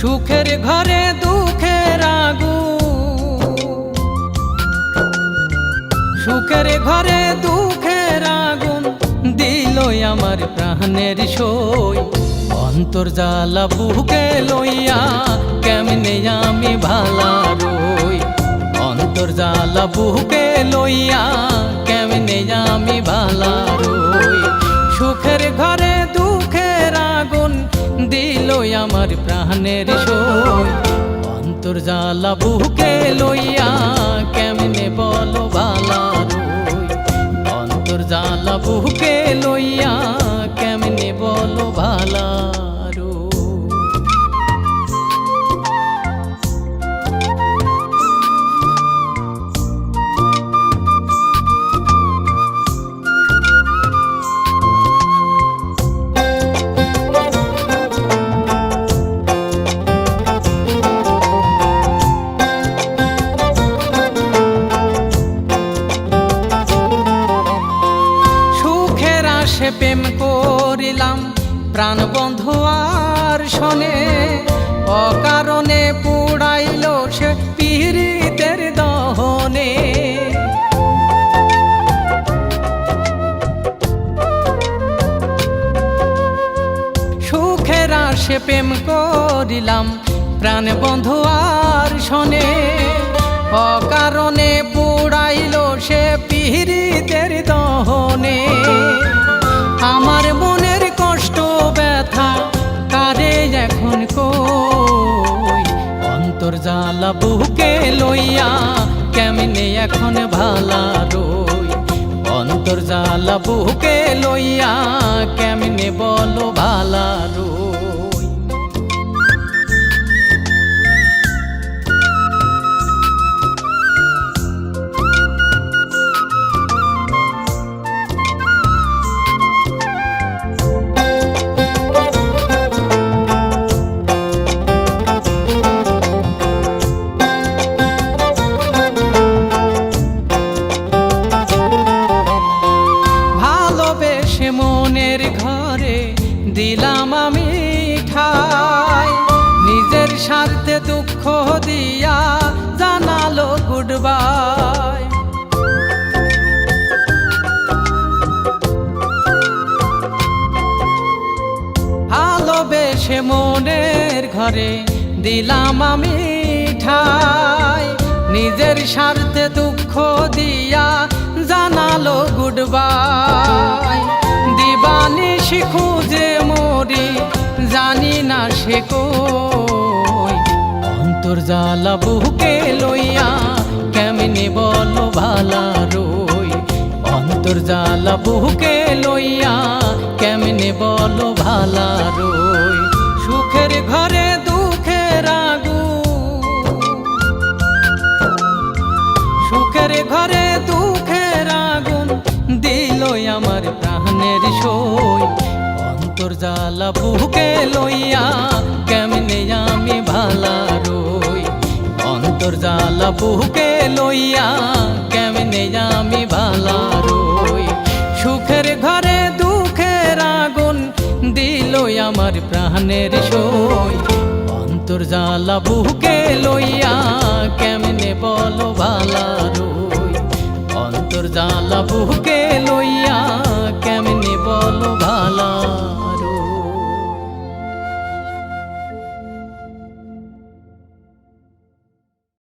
সুখের ঘরে দুঃখের আগু সুখের ঘরে দুঃখের আগুন দিল আমার প্রাণের সই। অন্তর জ্বালা বুকে লইয়া কেমনে আমি ভালা রই? অন্তর জ্বালা বুকে লইয়া কেমনে আমি ভালা রই? আমার প্রাণের সই। অন্তর জ্বালা বুকে লইয়া কেমনে বলো বালা রই। অন্তর জ্বালা বুকে লইয়া কেমনে বলো ভালা প্রেম করিলাম। প্রাণ বন্ধু আর শোনে, অকারণে পুড়াইল সে পীড়িতের দহনে। সুখের আসে প্রেম করিলাম, প্রাণ বন্ধু আর শোনে, অকারণে পুড়াইল সে পীড়িতের জ্বালা বুকে লইয়া কেমনে এখন ভালা রই? অন্তর জ্বালা বুকে লইয়া কেমনে বলো ভালা স্বার্থে দুঃখ দিয়া জানালো গুড বাই ভালোবেসে মনের ঘরে দিলাম আমি ঠাই। নিজের স্বার্থে দুঃখ দিয়া জানালো গুড বাই দিবানি শিখু জ্বালা বুকে লইয়া কেমনে বলো ভালা রই? অন্তর জ্বালা বুকে লইয়া কেমনে বলো ভালা রই? সুখের ঘরে দুঃখের আগুন। সুখের ঘরে দুঃখের আগুন দিল আমার প্রাণের সই। অন্তর জ্বালা বুকে লইয়া অন্তর জ্বালা বুকে লইয়া কেমনে আমি ভালা রই? সুখের ঘরে, দুঃখের আগুন দিল আমার প্রাণের সই। অন্তর জ্বালা বুকে লইয়া কেমনে বলো ভালা রই? অন্তর বুকে লইয়া